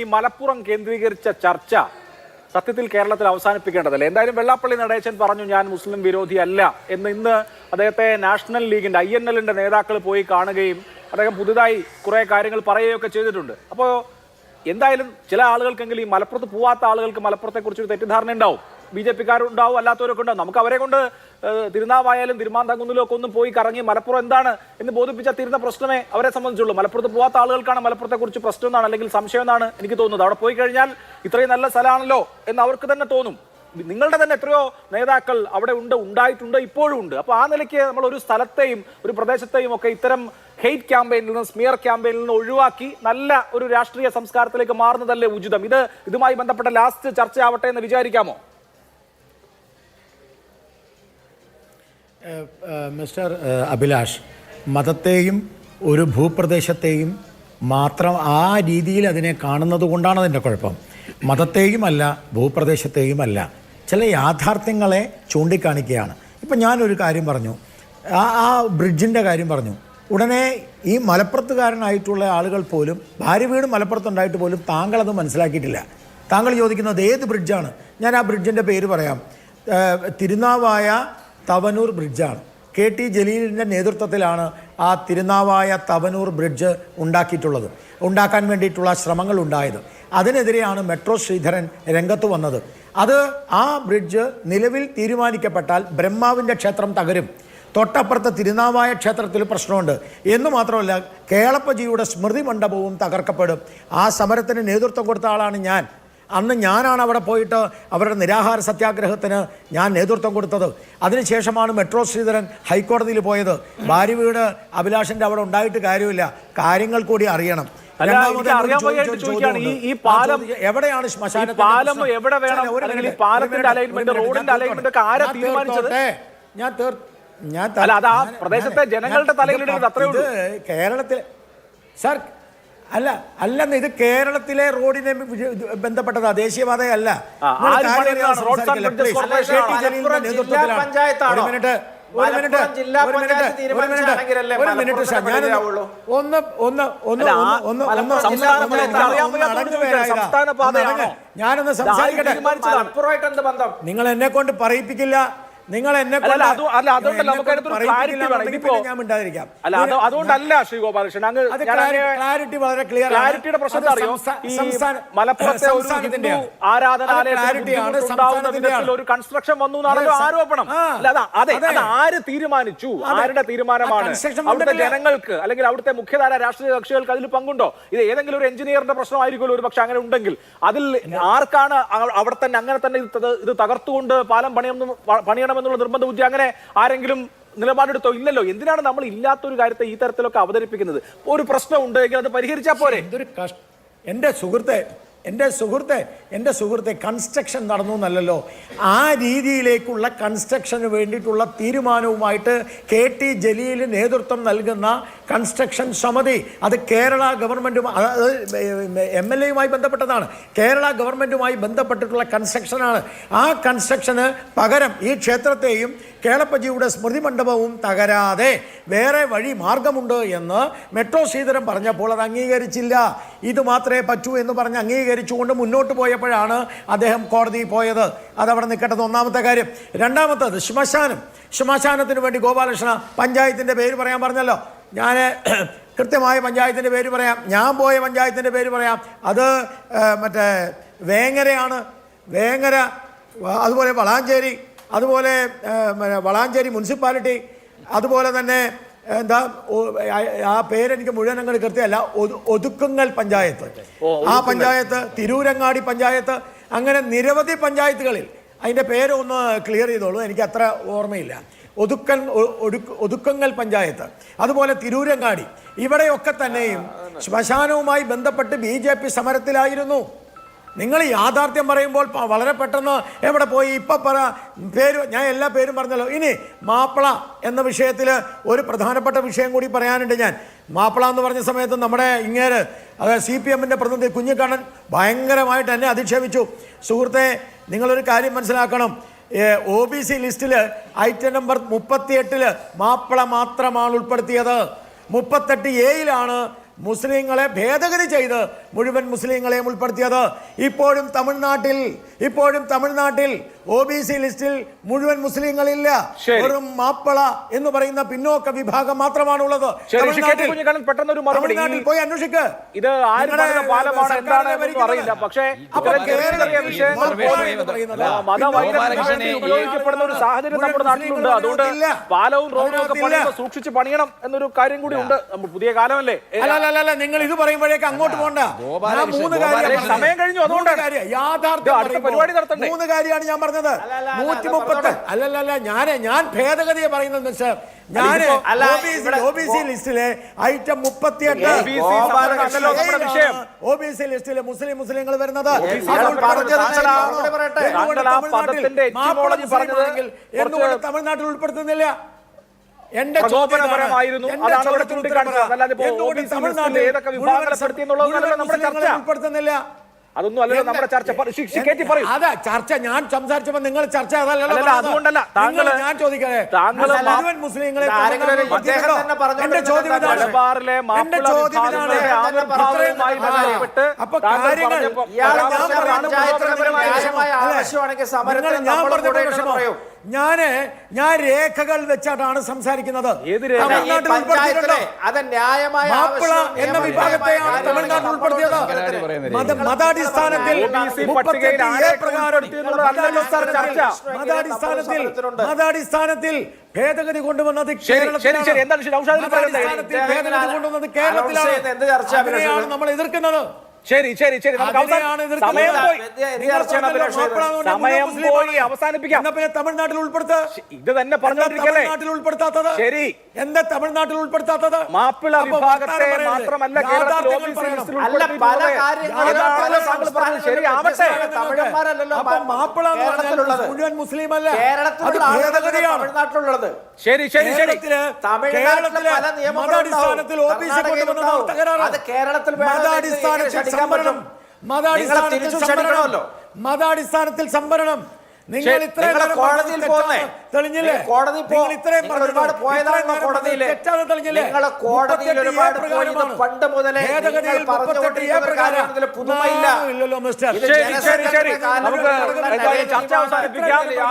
ഈ മലപ്പുറം കേന്ദ്രീകരിച്ച ചർച്ച സത്യത്തിൽ കേരളത്തിൽ അവസാനിപ്പിക്കേണ്ടതല്ലേ? എന്തായാലും വെള്ളാപ്പള്ളി നടേശൻ പറഞ്ഞു ഞാൻ മുസ്ലിം വിരോധിയല്ല എന്ന് ഇന്ന് അദ്ദേഹത്തെ നാഷണൽ ലീഗിന്റെ ഐ എൻ എല്ലിന്റെ നേതാക്കൾ പോയി കാണുകയും അദ്ദേഹം പുതുതായി കുറെ കാര്യങ്ങൾ പറയുകയൊക്കെ ചെയ്തിട്ടുണ്ട്. അപ്പോൾ എന്തായാലും ചില ആളുകൾക്കെങ്കിലും ഈ മലപ്പുറത്ത് പോവാത്ത ആളുകൾക്ക് മലപ്പുറത്തെ കുറിച്ച് ഒരു തെറ്റിദ്ധാരണ ഉണ്ടാവും ബി ജെ പിക്കാരുണ്ടാവും അല്ലാത്തവരൊക്കെ ഉണ്ടാവും. നമുക്ക് അവരെ കൊണ്ട് തിരുനാവായാലും തിരുമാന്താകുന്നിലും ഒക്കെ ഒന്നും പോയി കറങ്ങി മലപ്പുറം എന്താണ് എന്ന് ബോധിപ്പിച്ച തീരുന്ന പ്രശ്നമേ അവരെ സംബന്ധിച്ചുള്ളൂ. മലപ്പുറത്ത് പോവാത്ത ആളുകൾക്കാണ് മലപ്പുറത്തെ കുറിച്ച് പ്രശ്നം എന്നാണ് അല്ലെങ്കിൽ സംശയം എന്നാണ് എനിക്ക് തോന്നുന്നത്. അവിടെ പോയി കഴിഞ്ഞാൽ ഇത്രയും നല്ല സ്ഥലമാണല്ലോ എന്ന് അവർക്ക് തന്നെ തോന്നും. നിങ്ങളുടെ തന്നെ എത്രയോ നേതാക്കൾ അവിടെ ഉണ്ട് ഉണ്ടായിട്ടുണ്ട് ഇപ്പോഴും ഉണ്ട്. അപ്പോൾ ആ നിലയ്ക്ക് നമ്മൾ ഒരു സ്ഥലത്തെയും ഒരു പ്രദേശത്തെയും ഒക്കെ ഇത്തരം ഹെയ്റ്റ് ക്യാമ്പയിനിൽ നിന്ന് സ്മിയർ ക്യാമ്പയിനിൽ നിന്ന് ഒഴിവാക്കി നല്ല ഒരു രാഷ്ട്രീയ സംസ്കാരത്തിലേക്ക് മാറുന്നതല്ലേ ഉചിതം. ഇത് ഇതുമായി ബന്ധപ്പെട്ട ലാസ്റ്റ് ചർച്ചയാവട്ടെ എന്ന് വിചാരിക്കാമോ? മിസ്റ്റർ അഭിലാഷ് മതത്തെയും ഒരു ഭൂപ്രദേശത്തെയും മാത്രം ആ രീതിയിൽ അതിനെ കാണുന്നത് കൊണ്ടാണ് അതിന്റെ കുഴപ്പം. മതത്തെയും അല്ല ഭൂപ്രദേശത്തെയും അല്ല ചില യാഥാർത്ഥ്യങ്ങളെ ചൂണ്ടിക്കാണിക്കുകയാണ്. ഇപ്പം ഞാനൊരു കാര്യം പറഞ്ഞു. ആ ആ ബ്രിഡ്ജിന്റെ കാര്യം പറഞ്ഞു. ഉടനെ ഈ മലപ്പുറത്തുകാരനായിട്ടുള്ള ആളുകൾ പോലും ഭാര്യ വീട് മലപ്പുറത്തുണ്ടായിട്ട് പോലും താങ്കളത് മനസ്സിലാക്കിയിട്ടില്ല. താങ്കൾ ചോദിക്കുന്നത് ഏത് ബ്രിഡ്ജാണ്? ഞാൻ ആ ബ്രിഡ്ജിന്റെ പേര് പറയാം. തിരുനാവായ തവനൂർ ബ്രിഡ്ജാണ്. കെ ടി ജലീലിന്റെ നേതൃത്വത്തിലാണ് ആ തിരുനാവായ തവനൂർ ബ്രിഡ്ജ് ഉണ്ടാക്കിയിട്ടുള്ളത്. ഉണ്ടാക്കാൻ വേണ്ടിയിട്ടുള്ള ശ്രമങ്ങൾ ഉണ്ടായത്. അതിനെതിരെയാണ് മെട്രോ ശ്രീധരൻ രംഗത്ത് വന്നത്. അത് ആ ബ്രിഡ്ജ് നിലവിൽ തീരുമാനിക്കപ്പെട്ടാൽ ബ്രഹ്മാവിന്റെ ക്ഷേത്രം തകരും. തൊട്ടപ്പുറത്ത് തിരുനാവായ ക്ഷേത്രത്തിൽ പ്രശ്നമുണ്ട്. എന്ന് മാത്രമല്ല കേളപ്പജിയുടെ സ്മൃതി മണ്ഡപവും തകർക്കപ്പെടും. ആ സമരത്തിന് നേതൃത്വം കൊടുത്ത ആളാണ് ഞാൻ. അന്ന് ഞാനാണ് അവിടെ പോയിട്ട് അവരുടെ നിരാഹാര സത്യാഗ്രഹത്തിന് ഞാൻ നേതൃത്വം കൊടുത്തത്. അതിനുശേഷമാണ് മെട്രോ ശ്രീധരൻ ഹൈക്കോടതിയിൽ പോയത്. ഭാര്യ വീട് അഭിലാഷിന്റെ അവിടെ ഉണ്ടായിട്ട് കാര്യമില്ല. കാര്യങ്ങൾ കൂടി അറിയണം. ഈ- പാലം- എവിടെയാണ് പാലം എവിടെ വേണം? അല്ലെങ്കിൽ പാലത്തിന്റെ മിനിറ്റ്, റോഡിന്റെ ഒക്കെ ആരാ ഞാൻ തീരുമാനിച്ചത്? ഞാൻ ഞാൻ അല്ല, അത് ആ പ്രദേശത്തെ ജനങ്ങളുടെ. ഇത് കേരളത്തിൽ സാർ അല്ല അല്ലെന്ന് ഇത് കേരളത്തിലെ റോഡിനെ ബന്ധപ്പെട്ടതാ ദേശീയപാതയല്ല? ഒരു മിനിറ്റ് ഒരു മിനിറ്റ് ഒരു മിനിറ്റ് ഒരു മിനിറ്റ്. ഒരു ഒന്ന് ഒന്ന് ഒന്ന് അല്ല, ഒന്ന്. ഞാനൊന്ന് സംസാരിക്കട്ടെ? നിങ്ങൾ എന്നെ കൊണ്ട് പറയിപ്പിക്കില്ല. നിങ്ങൾ എന്നെ അല്ല, അത് അതുകൊണ്ടല്ല, നമുക്ക് അതിനകത്തൊരു വേണം. ഇതിപ്പോ- ഞാൻ മിണ്ടാതിരിക്കാം. അല്ല അത് അതുകൊണ്ടല്ല ശ്രീ ഗോപാലകൃഷ്ണൻ. അങ്ങ് ക്ലാരിറ്റി വളരെ ക്ലിയർ ക്ലാരിറ്റിയുടെ പ്രശ്നം അറിയോ ഈ മലപ്പുറത്തെ ഒരു ഹിന്ദു ആരാധനാലയത്തിൽ ഒരു കൺസ്ട്രക്ഷൻ വന്നു എന്നാണല്ലോ ആരോപണം. അല്ല അതെ അതെ. ആര് തീരുമാനിച്ചു? ആരുടെ തീരുമാനമാണ്? അവിടുത്തെ ജനങ്ങൾക്ക് അല്ലെങ്കിൽ അവിടുത്തെ മുഖ്യധാര രാഷ്ട്രീയ കക്ഷികൾക്ക് അതിൽ പങ്കുണ്ടോ? ഇത് ഏതെങ്കിലും ഒരു എഞ്ചിനീയറിന്റെ പ്രശ്നമായിരിക്കുമല്ലോ ഒരു പക്ഷെ അങ്ങനെ ഉണ്ടെങ്കിൽ. അതിൽ ആർക്കാണ് അവിടെ തന്നെ അങ്ങനെ തന്നെ ഇത് തകർത്തുകൊണ്ട് പാലം പണിയണം പണിയണമെന്നുള്ള നിർബന്ധ ബുദ്ധി അങ്ങനെ ആരെങ്കിലും നിലപാടെടുത്തോ ഇല്ലല്ലോ? എന്തിനാണ് നമ്മൾ ഇല്ലാത്ത ഒരു കാര്യത്തെ ഈ തരത്തിലൊക്കെ അവതരിപ്പിക്കുന്നത്? ഒരു പ്രശ്നം ഉണ്ടെങ്കിൽ അത് പരിഹരിച്ചാൽ പോരെ? എന്റെ സുഹൃത്തെ എന്റെ സുഹൃത്തെ എന്റെ സുഹൃത്തെ കൺസ്ട്രക്ഷൻ നടന്നു എന്നല്ലല്ലോ. ആ രീതിയിലേക്കുള്ള കൺസ്ട്രക്ഷന് വേണ്ടിയിട്ടുള്ള തീരുമാനവുമായിട്ട് കെ ടി ജലീൽ നേതൃത്വം നൽകുന്ന കൺസ്ട്രക്ഷൻ സമിതി അത് കേരള ഗവൺമെന്റും എം എൽ എയുമായി ബന്ധപ്പെട്ടതാണ്. കേരള ഗവൺമെന്റുമായി ബന്ധപ്പെട്ടിട്ടുള്ള കൺസ്ട്രക്ഷനാണ് ആ കൺസ്ട്രക്ഷന് പകരം ഈ ക്ഷേത്രത്തെയും കേളപ്പജിയുടെ സ്മൃതി മണ്ഡപവും തകരാതെ വേറെ വഴി മാർഗമുണ്ട് എന്ന് മെട്രോ ശ്രീധരൻ പറഞ്ഞപ്പോൾ അത് അംഗീകരിച്ചില്ല. ഇത് മാത്രമേ പറ്റൂ എന്ന് പറഞ്ഞ് അംഗീകരിച്ചുകൊണ്ട് മുന്നോട്ട് പോയപ്പോഴാണ് അദ്ദേഹം കോടതിയിൽ പോയത്. അതവിടെ നിൽക്കട്ടെ ഒന്നാമത്തെ കാര്യം. രണ്ടാമത്തത് ശ്മശാനം. ശ്മശാനത്തിന് വേണ്ടി ഗോപാലകൃഷ്ണ പഞ്ചായത്തിന്റെ പേര് പറയാൻ പറഞ്ഞല്ലോ. ഞാൻ കൃത്യമായ പഞ്ചായത്തിന്റെ പേര് പറയാം. ഞാൻ പോയ പഞ്ചായത്തിന്റെ പേര് പറയാം. അത് മറ്റേ വേങ്ങരയാണ്. വേങ്ങര അതുപോലെ വളാഞ്ചേരി അതുപോലെ വളാഞ്ചേരി മുനിസിപ്പാലിറ്റി അതുപോലെ തന്നെ എന്താ ആ- പേരെനിക്ക് മുഴുവൻ അങ്ങോട്ട് കൃത്യമല്ല ഒതു- ഒതുക്കുങ്ങൽ പഞ്ചായത്ത്. ആ പഞ്ചായത്ത് തിരൂരങ്ങാടി പഞ്ചായത്ത് അങ്ങനെ നിരവധി പഞ്ചായത്തുകളിൽ അതിന്റെ പേര് ഒന്ന് ക്ലിയർ ചെയ്തോളൂ എനിക്ക് അത്ര ഓർമ്മയില്ല. ഒതുക്കൻ ഒ- ഒതുക്കങ്ങൽ പഞ്ചായത്ത് അതുപോലെ തിരൂരങ്ങാടി ഇവിടെയൊക്കെ തന്നെയും ശ്മശാനവുമായി ബന്ധപ്പെട്ട് ബി ജെ പി സമരത്തിലായിരുന്നു. നിങ്ങൾ യാഥാർത്ഥ്യം പറയുമ്പോൾ വളരെ പെട്ടെന്ന് എവിടെ പോയി? ഇപ്പം പറ പേര് ഞാൻ എല്ലാ പേരും പറഞ്ഞല്ലോ. ഇനി മാപ്പിള എന്ന വിഷയത്തിൽ ഒരു പ്രധാനപ്പെട്ട വിഷയം കൂടി പറയാനുണ്ട് ഞാൻ. മാപ്പിള എന്ന് പറഞ്ഞ സമയത്ത് നമ്മുടെ ഇങ്ങേര് അതായത് സി പി എമ്മിന്റെ പ്രതിനിധി കുഞ്ഞിക്കണ്ണൻ ഭയങ്കരമായിട്ട് എന്നെ അധിക്ഷേപിച്ചു. സുഹൃത്തെ നിങ്ങളൊരു കാര്യം മനസ്സിലാക്കണം. ഒ ബി സി ലിസ്റ്റിൽ ഐറ്റം നമ്പർ മുപ്പത്തിയെട്ടിൽ മാപ്പിള മാത്രമാണ് ഉൾപ്പെടുത്തിയത്. മുപ്പത്തെട്ട് എയിലാണ് മുസ്ലിങ്ങളെ ഭേദഗതി ചെയ്ത് മുഴുവൻ മുസ്ലിങ്ങളെയും ഉൾപ്പെടുത്തിയത് ഇപ്പോഴും തമിഴ്നാട്ടിൽ ഇപ്പോഴും തമിഴ്നാട്ടിൽ ഒ ബി സി ലിസ്റ്റിൽ മുഴുവൻ മുസ്ലിങ്ങളില്ല. വെറും മാപ്പിള എന്ന് പറയുന്ന പിന്നോക്ക വിഭാഗം മാത്രമാണ് ഉള്ളത് തമിഴ്നാട്ടിൽ പോയി അന്വേഷിക്ക്. ഇത്. അറിയില്ല. പക്ഷേ ഉപയോഗിക്കപ്പെടുന്ന ഒരു സാഹചര്യം നമ്മുടെ നാട്ടിലുണ്ട്. അതുകൊണ്ട് പാലവും റോഡും ഒക്കെ അതിനകത്തില്ല. സൂക്ഷിച്ച് പണിയണം എന്നൊരു കാര്യം കൂടി ഉണ്ട്. പുതിയ കാലമല്ലേ? അല്ല നിങ്ങൾ ഇത് പറയുമ്പോഴേക്ക് അങ്ങോട്ട് പോണ്ട. ഞാൻ മൂന്ന് കാര്യം. സമയം കഴിഞ്ഞു, അതുകൊണ്ട് അതുകൊണ്ടാണ്. യാഥാർത്ഥ്യം പരിപാടി? മൂന്ന് കാര്യമാണ് ഞാൻ പറഞ്ഞത്. നൂറ്റി മുപ്പത്തി അല്ലല്ല ഞാൻ ഞാൻ ഭേദഗതിയെ പറയുന്നത് മിസ്റ്റർ ഞാൻ ഒ ബി സി ലിസ്റ്റിലെ ഐറ്റം മുപ്പത്തിയെട്ട്. ഒ ബി സി ലിസ്റ്റിലെ മുസ്ലിം മുസ്ലിങ്ങൾ വരുന്നത്? തമിഴ്നാട്ടിൽ ഉൾപ്പെടുത്തുന്നില്ല? എന്റെ പ്രകോപനപരമായിരുന്നു. അതാണ് ചോദ്യത്തിന് ചൂണ്ടിക്കാണിച്ചത്. അല്ലാതെ ഏതൊക്കെ വിഭാഗങ്ങളെ മുഴുവൻ പെടുത്തി എന്നുള്ളതൊന്നും മുഴുവൻ അല്ലല്ലോ നമ്മുടെ ചർച്ച. ഉൾപ്പെടുത്തുന്നില്ല അതൊന്നും അല്ലല്ലോ നമ്മുടെ ചർച്ച ശി- പറയൂ അതാ ചർച്ച ഞാൻ സംസാരിച്ചപ്പോ നിങ്ങൾ ചർച്ച അതല്ലല്ലോ. അതുകൊണ്ടല്ല. താങ്കൾ ഞാൻ ചോദിക്കട്ടെ താങ്കൾ മുഴുവൻ മുസ്ലിങ്ങളെ എന്റെ ചോദ്യം എന്റെ ചോദ്യം അപ്പൊ കാര്യങ്ങൾ ഞാൻ പറഞ്ഞ വിഷമം. ഞാൻ ഞാൻ രേഖകൾ വെച്ചാണ് സംസാരിക്കുന്നത്. തമിഴ്നാട്ടിൽ മാപ്പിള എന്ന വിഭാഗത്തെയാണ് തമിഴ്നാട് തമിഴ്നാട്ടിൽ ഉൾപ്പെടുത്തിയത്. മതാടിസ്ഥാനത്തിൽ. മതാടിസ്ഥാനത്തിൽ. മതാടിസ്ഥാനത്തിൽ ഭേദഗതി കൊണ്ടുവന്നത് ശരി, ശരി, കേരളത്തിലാണ്. ഭേദഗതി കൊണ്ടുവന്നത് കേരളത്തിലാണ്. നമ്മൾ എതിർക്കുന്നത്. ശരി ശരി ശരി. നമുക്ക് അവസാനം സമയം പോയി. നിങ്ങൾ അഭിലാഷ് സമയം പോയി. അവസാനിപ്പിക്കാം. എന്നാ പിന്നെ തമിഴ്നാട്ടിൽ ഉൾപ്പെടുത്ത? ഇത് തന്നെ പറഞ്ഞോണ്ടിരിക്കല്ലേ? തമിഴ്നാട്ടിൽ ഉൾപ്പെടുത്താത്തത്? ശരി. എന്താ തമിഴ്നാട്ടിൽ ഉൾപ്പെടുത്താത്തത്? മാപ്പിള വിഭാഗത്തെ മാത്രമല്ല ശരിയാവട്ടെ തമിഴന്മാരല്ലല്ലോ മാപ്പിള കേരളത്തിലുള്ളത്. മുഴുവൻ മുസ്ലിം അല്ല അത് കേരളത്തിലുള്ള തമിഴ്നാട്ടിലുള്ളത്. ശരി ശരി ശരി. കേരളത്തിലെ മതാടിസ്ഥാനത്തിൽ ഒ ബി സി. തകരാറ് അത് കേരളത്തിൽ വേണമെങ്കിൽ പറ്റും? മതാടിസ്ഥാനത്തിൽ നിങ്ങളെ സംവരണം. മതാടിസ്ഥാനത്തിൽ സംവരണം. നിങ്ങൾ ഇത്രയും കോടതിയിൽ പോകുന്നേ. തെളിഞ്ഞില്ലേ? പോ- നിങ്ങൾ ഇത്രയും ഒരുപാട് പോയതാണ് കോടതിയിൽ. തെളിഞ്ഞില്ലേ? നിങ്ങളെ കോടതിയിൽ ഒരുപാട് പോയത്. പണ്ട് മുതലേ നിങ്ങൾ ഭേദഗതിയിൽ പുതുമയില്ല. ഇല്ലല്ലോ മിസ്റ്റർ നമുക്ക് ചർച്ച അവസാനിപ്പിക്കാം.